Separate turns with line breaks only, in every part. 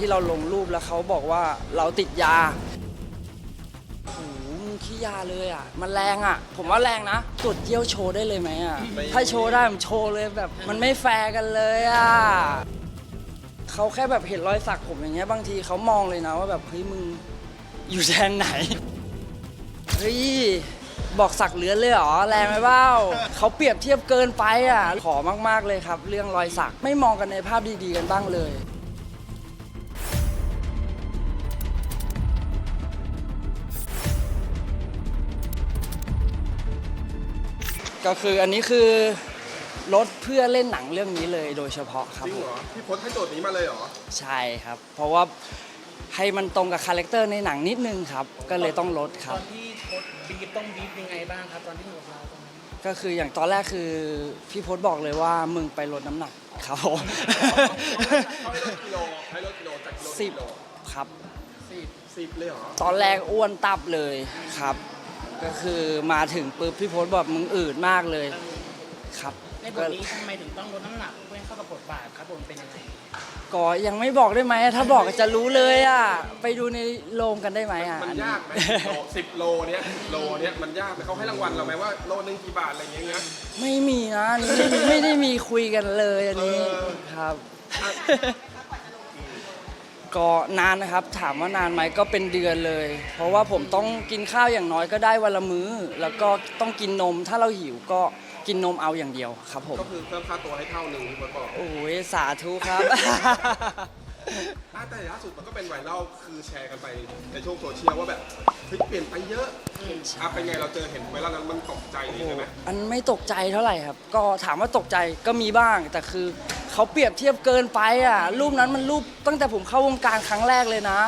ที่เราลงรูปแล้วเขาบอกว่าเราติดยาโอ้โหมึงขี้ยาเลยอะ มันแรงอะ ผมว่าแรงนะตรวจเยี่ยวโชว์ได้เลยไหมอะถ้าโชว์ได้ผมโชว์เลยแบบ มันไม่แฟร์กันเลยอะเขาแค่แบบเห็นรอยสักผมอย่างเงี้ยบางทีเขามองเลยนะว่าแบบเฮ้ยมึงอยู่แทงไหน เฮ้ยบอกสักเหลือนเลยเหรอแรงไหมเบ้าเขาเปรียบเทียบเกินไปอะ ขอมากๆเลยครับ เรื่องรอยสักไม่มองกันในภาพดีๆกันบ้างเลย ก็คืออันนี้คือรถเพื่อเล่นหนังเรื่องนี้เลยโดยเฉพาะครับ
จริง
ผ
เหร
ม
อพี่พศให้โจทย์นี้มาเลยเหรอ
ใช่ครับ เพราะว่าให้มันตรงกับคาแรคเตอร์ในหนังนิดนึงครับ ก็เลยต้องลดค
ต
รับ
อนที่โค้ดบีบต้องบีบยังไงบ้างครับตอนที่อยู่กับเราตอนนั้น
ก็คืออย่างตอนแรกคือพี่พศบอกเลยว่ามึงไปลดน้ำหนักครับผม
เขาให้ลดกิโลให้ลดกิโลจากกิโล
สิบ
กิโล
ครับ
สิบ
สิบเลยเหรอ
ตอนแรกอ้วนตับเลยครับ ก็คือมาถึงปุ๊บพี่พศบอกมึงอืดมากเลยครับ
ในบ
ก็
ทนี้ทำไมถึงต้องลดน้ำหนักเพื่อให้เข้ากับบทบาทครับผมเป็นยังไง
ก็ยังไม่บอกได้ไหมถ้าบอกจะรู้เลยอะไปดูในโรงกันได้ไหมอะ
มันยากไหมโลสิบโลเนี้ยโลเนี้ยมันยากไหมเขาให้รางวัลเราไหมว่าโลนึงกี่บาทอะไรอย่างเงี้ย
ไม่มีนะอันนี่ไม่ไม่ได้มีคุยกันเลยอันนี้
เออ
ครับ ก็นานนะครับ ถามว่านานไหมก็เป็นเดือนเลย เพราะว่าผมต้องกินข้าวอย่างน้อยก็ได้วันละมื้อ แล้วก็ต้องกินนม ถ้าเราหิวก็กินนมเอาอย่างเดียวครับผม
ก็คือเพิ่มค่าตัวให้เท่าหนึ่งที่พศบอก
โอ้ยสาธุครับ
อะแต่ล่าสุดมันก็เป็นไวรัลคือแชร์กันไปในช่วงโซเชียลว่าแบบเฮ้ยเปลี่ยนไปเยอะอะเป็นไงเราเจอเห็นไวรัลนั้นมันตกใจเลยใช่ไหม
อันไม่ตกใจเท่าไหร่ครับ ก็ถามว่าตกใจก็มีบ้าง แต่คือ เขาเปรียบเทียบเกินไปอะรูปนั้นมันรูปตั้งแต่ผมเข้าวงการครั้งแรกเลยนะ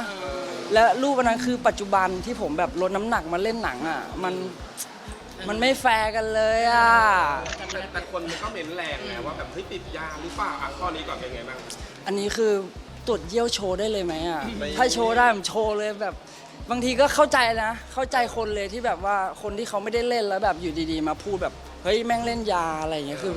และรูปอันนั้นคือปัจจุบันที่ผมแบบลดน้ำหนักมาเล่นหนังอะมันมันไม่แฟร์กันเลยอะ
แต่แต่คนมันก็เม้นแรงไงว่าแบบเฮ้ยติดยาหรือเปล่าอะข้อนี้ก่อนเป็นไงบ้าง
อันนี้คือตรวจเยี่ยวโชว์ได้เลยไหมอะ
ไม่
ถ้าโชว์ได้ผมโชว์เลยแบบ บางทีก็เข้าใจนะ เข้าใจคนเลยที่แบบว่าคนที่เขาไม่ได้เล่นแล้วแบบอยู่ดีๆ มาพูดแบบ เฮ้ยแม่งเล่นยาอะไรอย่างเงี้ยคือ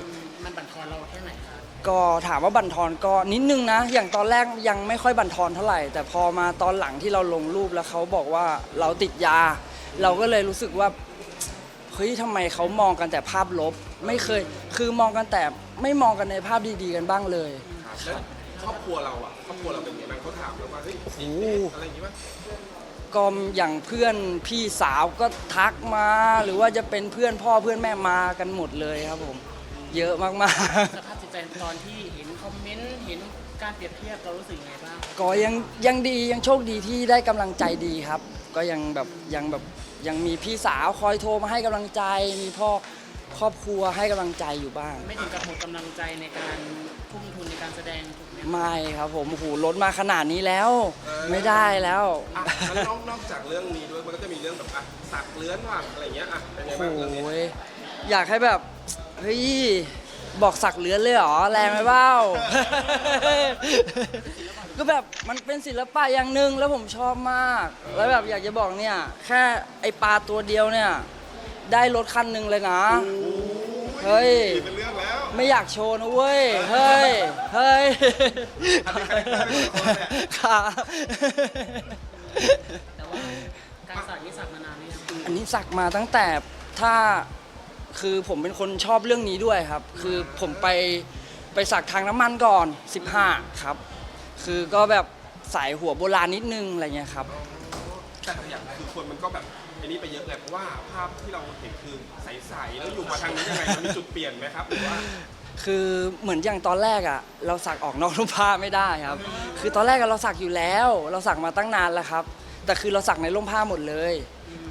ก็ถามว่าบั่นทอนก็นิดนึงนะ อย่างตอนแรกยังไม่ค่อยบั่นทอนเท่าไหร่ แต่พอมาตอนหลังที่เราลงรูปแล้วเขาบอกว่าเราติดยา เราก็เลยรู้สึกว่าเฮ้ยทำไมเขามองกันแต่ภาพลบ ไม่เคย คือมองกันแต่ไม่มองกันในภาพดีๆกันบ้างเลย
แล้วครอบครัวเราอะครอบครัวเราเป็นไงบ้างเขาถามเราว่าเฮ้ย
โอ้โห
อะไรอย่างงี้ป่ะ
ก็อย่างเพื่อนพี่สาวก็ทักมา หรือว่าจะเป็นเพื่อนพ่อเพื่อนแม่มากันหมดเลยครับผม เยอะมากๆ
สภาพจิต ใจตอนที่เห็นคอมเมนต์เห็นการเปรียบเทียบเรารู้สึกยังไงบ้าง
ก็ยังยังดียังโชคดีที่ได้กำลังใจดีครับ ก็ยังแบบยังแบบยังมีพี่สาวคอยโทรมาให้กำลังใจ มีพ่อครอบครัวให้กำลังใจอยู่บ้าง
ไม่ถึงกับหมดกำลังใจในการทุ่มทุนในการแสดงถูกไหม
ไม่ครับผมโอ้โหลดมาขนาดนี้แล้วไม่ได้แล้ว
อะแล้วนอกนอกจากเรื่องนี้ด้วยมันก็จะมีเรื่องแบบอะสักเลื้อนว่างอะไรอย่างเงี้ยอะเป็นไง
โอ้
บ้างเรื่องนี้
โหอยากให้แบบเฮ้ย บอกสักเหลือนเลยเหรอแรงไหมเบ้า ก็แบบมันเป็นศิลปะอย่างหนึ่งแล้วผมชอบมาก แล้วแบบอยากจะบอกเนี่ย แค่ไอปลาตัวเดียวเนี่ย ได้รถคันหนึ่งเลยนะ เฮ้ย
เป็นเรื่องแล้ว
ไม่อยากโชว์นะเว้ย เฮ้ย เฮ้ย
อันนี้คาแรคเตอร์เป็นคนละแบบ
ค่ะ
แต่ว่าการสักนี่สักมานานหรือยัง
อันนี้สักมาตั้งแต่ถ้า คือผมเป็นคนชอบเรื่องนี้ด้วยครับ คือผมไปไปสักทางน้ำมันก่อน 15 ครับ คือก็แบบสายหัวโบราณนิดนึงอะไรเงี้ยครับ
แต่บางอย่างคือคนมันก็แบบไอันนี้ไปเยอะเลยเพราะว่าภาพที่เราเห็นคือใสๆแล้วอยู่มาทางนี้ยังไงมันมีจุดเปลี่ยนไหมครับหรือว่า
คือเหมือนอย่างตอนแรกอะเราสักออกนอกรูปผ้าไม่ได้ครับ คือตอนแรกอะเราสักอยู่แล้ว เราสักมาตั้งนานแล้วครับ แต่คือเราสักในร่มผ้าหมดเลย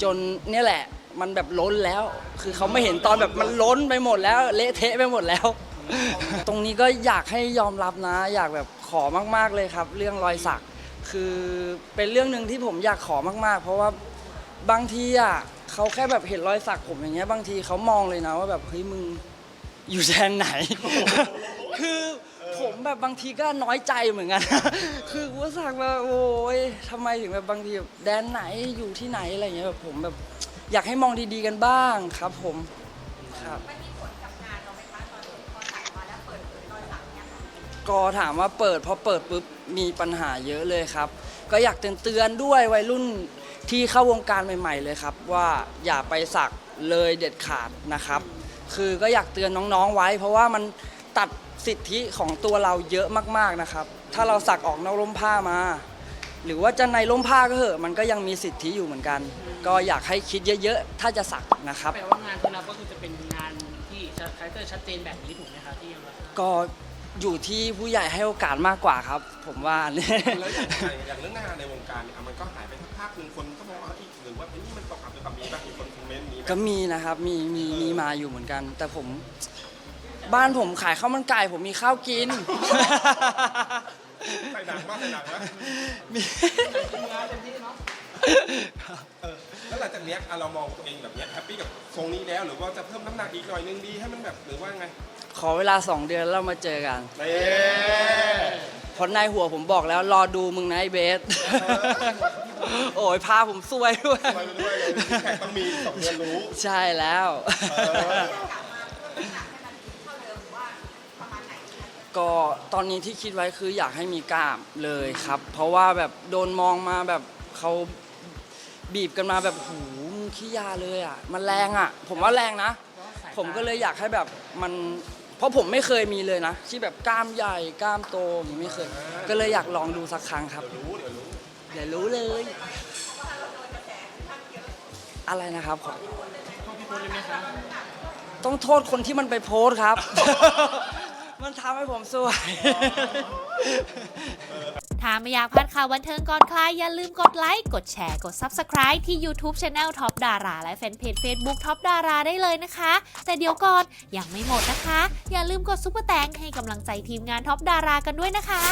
จนเนี่ยแหละ มันแบบล้นแล้ว คือเขาไม่เห็นตอนแบบมันล้นไปหมดแล้ว เละเทะไปหมดแล้ว ตรงนี้ก็อยากให้ยอมรับนะ อยากแบบขอมาก ๆเลยครับ เรื่องรอยสัก คือเป็นเรื่องหนึ่งที่ผมอยากขอมาก ๆ เพราะว่าบางทีอะเขาแค่แบบเห็นรอยสักผมอย่างเงี้ยบางทีเขามองเลยนะว่าแบบเฮ้ยมึงอยู่แดนไหน คือผมแบบบางทีก็น้อยใจเหมือนกัน คือกูสักมาโอ้ยทำไมถึงแบบบางทีแดนไหนอยู่ที่ไหนอะไรเงี้ยแบบผมแบบ อยากให้มองดีๆกันบ้างครับผมครับ
มันมีผลกับงานเราไหมคะตอนพอสักมาแล้วเปิดเผยรอยสักเนี่ยค่ะ
ก็ถามว่าเปิดพอเปิดปุ๊บมีปัญหาเยอะเลยครับ ก็อยากเตือนเตือนๆด้วยวัยรุ่นที่เข้าวงการใหม่ ๆ เลยครับ ว่าอย่าไปสักเลยเด็ดขาดนะครับ คือก็อยากเตือนน้องๆไว้ เพราะว่ามันตัดสิทธิของตัวเราเยอะมากๆนะครับ ถ้าเราสักออกนอกร่มผ้ามา หรือว่าจะในร่มผ้าก็เหอะมันก็ยังมีสิทธิอยู่เหมือนกัน ก็อยากให้คิดเยอะๆ ถ้าจะสักนะครับ
แปลว่างานที่รับก็คือจะเป็นงานที่คาแรคเตอร์ชัดเจนแบบนี้ถูกไหมครับที่ยังรับ
ก็อยู่ที่ผู้ใหญ่ให้โอกาสมากกว่าครับ ผมว่าเนี่ย
แล้วอย่างอย่างเรื่องงานในวงการเนี่ยอะมันก็หายไปสักพักหนึ่งคนก็มองว่าอีกหรือว่าไอ้นี่มันตกอับหรือเปล่ามีบ้างมีคนคอมเมนต์มีไหม
ก็มีนะครับมีมีมีมาอยู่เหมือนกัน แต่ผม บ้านผมขายข้าวมันไก่ผมมีข้าวกิน
ใส่หนังมากใส่หนังมาก
มี
เออแล้วหลังจากเนี้ยอะเรามองตัวเองแบบเนี้ยแฮปปี้กับทรงนี้แล้ว หรือว่าจะเพิ่มน้ำหนักอีกหน่อยนึงดีให้มันแบบหรือว่าไง
ขอเวลาสองเดือนแล้วเรามาเจอกัน
เน่
เพราะในหัวผมบอกแล้วรอดูมึงนะไอ้เบส โอ้ยพาผมซวยด้วย
ไปด้วยเลยที่แขกต้องมีสองเดือนรู้
ใช่แล้ว
เออ
ก็ ตอนนี้ที่คิดไว้คืออยากให้มีกล้ามเลยครับ เพราะว่าแบบโดนมองมาแบบเขาบีบกันมาแบบหูมึงขี้ยาเลยอะ มันแรงอะ ผมว่าแรงนะ ผมก็เลยอยากให้แบบมัน เพราะผมไม่เคยมีเลยนะ ที่แบบกล้ามใหญ่กล้ามโตอย่างนี้ไม่เคย ก็เลยอยากลองดูสักครั้งครับ
เดี๋ยวรู้
เลย อะไรนะครับขอต้องโทษคนที่มันไปโพสต์ครับ มันทำให้ผมสวย
ถ้าไม่อยากพลาดข่าวบันเทิงก่อนใครอย่าลืมกดไลค์ กดแชร์ กด Subscribe ที่ YouTube Channel Top ดาราและแฟนเพจ Facebook Top ดาราได้เลยนะคะ แต่เดี๋ยวก่อนยังไม่หมดนะคะ อย่าลืมกดซุปเปอร์แตงให้กำลังใจทีมงาน Top ดารากันด้วยนะคะ